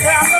Yeah, I'm